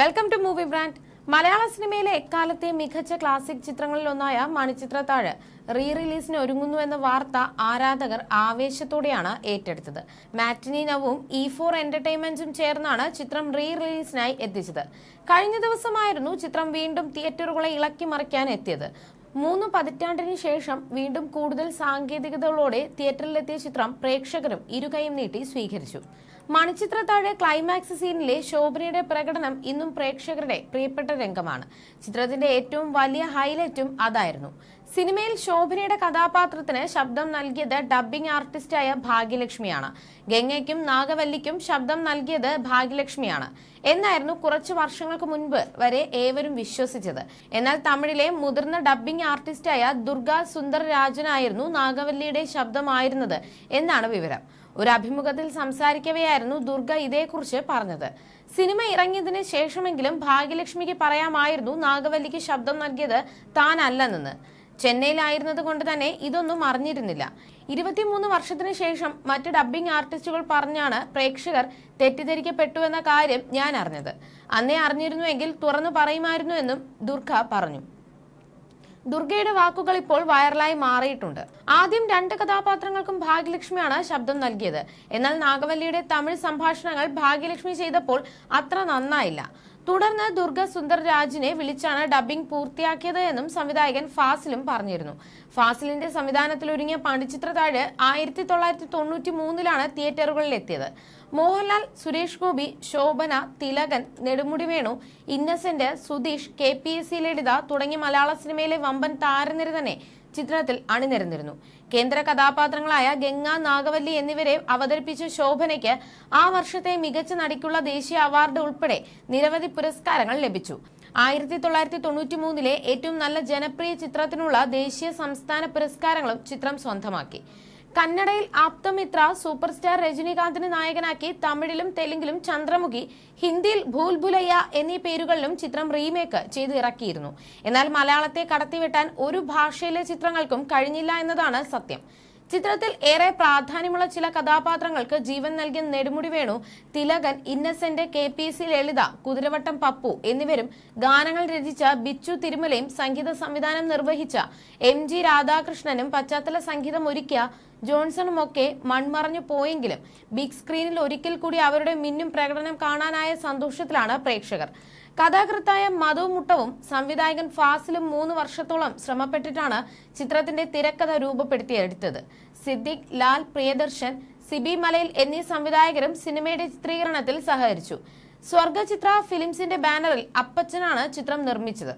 Welcome to movie brand മലയാള സിനിമയിലെ എക്കാലത്തെ മികച്ച classic ചിത്രങ്ങളിൽ ഒന്നായ മണിച്ചിത്രത്താഴ്. റീ റിലീസിന് ഒരുങ്ങുന്നു എന്ന വാർത്ത ആരാധകർ ആവേശത്തോടെയാണ് ഏറ്റെടുത്തത്. മാറ്റിനി നവും ഇ ഫോർ എന്റർടൈൻമെന്റും ചേർന്നാണ് ചിത്രം റീ റിലീസിനായി എത്തിച്ചത്. കഴിഞ്ഞ ദിവസമായിരുന്നു ചിത്രം വീണ്ടും തിയേറ്ററുകളെ ഇളക്കി മറിക്കാൻ എത്തിയത്. മൂന്ന് പതിറ്റാണ്ടിന് ശേഷം വീണ്ടും കൂടുതൽ സാങ്കേതികതകളോടെ തിയേറ്ററിലെത്തിയ ചിത്രം പ്രേക്ഷകരും ഇരുകൈയും നീട്ടി സ്വീകരിച്ചു. മണിച്ചിത്രത്താഴെ ക്ലൈമാക്സ് സീനിലെ ശോഭനയുടെ പ്രകടനം ഇന്നും പ്രേക്ഷകരുടെ പ്രിയപ്പെട്ട രംഗമാണ്. ചിത്രത്തിന്റെ ഏറ്റവും വലിയ ഹൈലൈറ്റും അതായിരുന്നു. സിനിമയിൽ ശോഭനയുടെ കഥാപാത്രത്തിന് ശബ്ദം നൽകിയത് ഡബ്ബിംഗ് ആർട്ടിസ്റ്റായ ഭാഗ്യലക്ഷ്മിയാണ്. ഗംഗയ്ക്കും നാഗവല്ലിക്കും ശബ്ദം നൽകിയത് ഭാഗ്യലക്ഷ്മിയാണ്. എന്നായിരുന്നു കുറച്ചു വർഷങ്ങൾക്ക് മുൻപ് വരെ ഏവരും വിശ്വസിച്ചത്. എന്നാൽ തമിഴിലെ മുതിർന്ന ഡബ്ബിംഗ് ആർട്ടിസ്റ്റായ ദുർഗ സുന്ദർ രാജനായിരുന്നു നാഗവല്ലിയുടെ ശബ്ദമായിരുന്നത് എന്നാണ് വിവരം. ഒരു അഭിമുഖത്തിൽ സംസാരിക്കവെയായിരുന്നു ദുർഗ ഇതേക്കുറിച്ച് പറഞ്ഞത്. സിനിമ ഇറങ്ങിയതിന് ശേഷമെങ്കിലും ഭാഗ്യലക്ഷ്മിക്ക് പറയാമായിരുന്നു നാഗവല്ലിക്ക് ശബ്ദം നൽകിയത് താനല്ലെന്ന് ചെന്നൈയിലായിരുന്നത് കൊണ്ട് തന്നെ ഇതൊന്നും അറിഞ്ഞിരുന്നില്ല. ഇരുപത്തിമൂന്ന് വർഷത്തിന് ശേഷം മറ്റ് ഡബ്ബിംഗ് ആർട്ടിസ്റ്റുകൾ പറഞ്ഞാണ് പ്രേക്ഷകർ തെറ്റിദ്ധരിക്കപ്പെട്ടു എന്ന കാര്യം ഞാൻ അറിഞ്ഞത്. അന്നേ അറിഞ്ഞിരുന്നുവെങ്കിൽ തുറന്നു പറയുമായിരുന്നു എന്നും ദുർഗ പറഞ്ഞു. ദുർഗയുടെ വാക്കുകൾ ഇപ്പോൾ വൈറലായി മാറിയിട്ടുണ്ട്. ആദ്യം രണ്ട് കഥാപാത്രങ്ങൾക്കും ഭാഗ്യലക്ഷ്മിയാണ് ശബ്ദം നൽകിയത്. എന്നാൽ നാഗവല്ലിയുടെ തമിഴ് സംഭാഷണങ്ങൾ ഭാഗ്യലക്ഷ്മി ചെയ്തപ്പോൾ അത്ര നന്നായില്ല. തുടർന്ന് ദുർഗ സുന്ദർ രാജിനെ വിളിച്ചാണ് ഡബിംഗ് പൂർത്തിയാക്കിയത് എന്നും സംവിധായകൻ ഫാസിലും പറഞ്ഞിരുന്നു. ഫാസിലിന്റെ സംവിധാനത്തിൽ ഒരുങ്ങിയ പണിച്ചിത്രത്താഴ് ആയിരത്തി തൊള്ളായിരത്തി തൊണ്ണൂറ്റി മൂന്നിലാണ് തിയേറ്ററുകളിൽ എത്തിയത്. Mohanlal Suresh Gopi Shobhana Thilakan Nedumudi Venu Innocent Sudheesh K P S C Lalitha തുടങ്ങിയ മലയാള സിനിമയിലെ വമ്പൻ താരനിര തന്നെ ചിത്രത്തിൽ അണിനിരന്നിരുന്നു. കേന്ദ്ര കഥാപാത്രങ്ങളായ ഗംഗ നാഗവല്ലി എന്നിവരെ അവതരിപ്പിച്ച ശോഭനയ്ക്ക് ആ വർഷത്തെ മികച്ച നടിക്കുള്ള ദേശീയ അവാർഡ് ഉൾപ്പെടെ നിരവധി പുരസ്കാരങ്ങൾ ലഭിച്ചു. ആയിരത്തി തൊള്ളായിരത്തി തൊണ്ണൂറ്റി മൂന്നിലെ ഏറ്റവും നല്ല ജനപ്രിയ ചിത്രത്തിനുള്ള ദേശീയ സംസ്ഥാന പുരസ്കാരങ്ങളും ചിത്രം സ്വന്തമാക്കി. കന്നഡയിൽ ആപ്തമിത്ര സൂപ്പർ സ്റ്റാർ രജനീകാന്തിനെ നായകനാക്കി തമിഴിലും തെലുങ്കിലും ചന്ദ്രമുഖി ഹിന്ദിയിൽ ഭൂൽഭുലയ്യ എന്നീ പേരുകളിലും ചിത്രം റീമേക്ക് ചെയ്ത് ഇറക്കിയിരുന്നു. എന്നാൽ മലയാളത്തെ കടത്തിവെട്ടാൻ ഒരു ഭാഷയിലെ ചിത്രങ്ങൾക്കും കഴിഞ്ഞില്ല എന്നതാണ് സത്യം. ചിത്രത്തിൽ ഏറെ പ്രാധാന്യമുള്ള ചില കഥാപാത്രങ്ങൾക്ക് ജീവൻ നൽകിയ Nedumudi Venu Thilakan Innocent K P C Lalitha Kuthiravattam Pappu എന്നിവരും ഗാനങ്ങൾ രചിച്ച ബിച്ചു തിരുമലയും സംഗീത സംവിധാനം നിർവഹിച്ച എം ജി രാധാകൃഷ്ണനും പശ്ചാത്തല സംഗീതം ഒരുക്കിയ ജോൺസണുമൊക്കെ മൺമറഞ്ഞു പോയെങ്കിലും ബിഗ് സ്ക്രീനിൽ ഒരിക്കൽ കൂടി അവരുടെ മിന്നും പ്രകടനം കാണാനായ സന്തോഷത്തിലാണ് പ്രേക്ഷകർ. കഥാകൃത്തായ മധു മുട്ടവും സംവിധായകൻ ഫാസിലും മൂന്ന് വർഷത്തോളം ശ്രമപ്പെട്ടിട്ടാണ് ചിത്രത്തിന്റെ തിരക്കഥ രൂപപ്പെടുത്തിയെടുത്തത്. സിദ്ദിഖ് ലാൽ പ്രിയദർശൻ സിബി മലയിൽ എന്നീ സംവിധായകരും സിനിമയുടെ ചിത്രീകരണത്തിൽ സഹകരിച്ചു. സ്വർഗചിത്ര ഫിലിംസിന്റെ ബാനറിൽ അപ്പച്ചനാണ് ചിത്രം നിർമ്മിച്ചത്.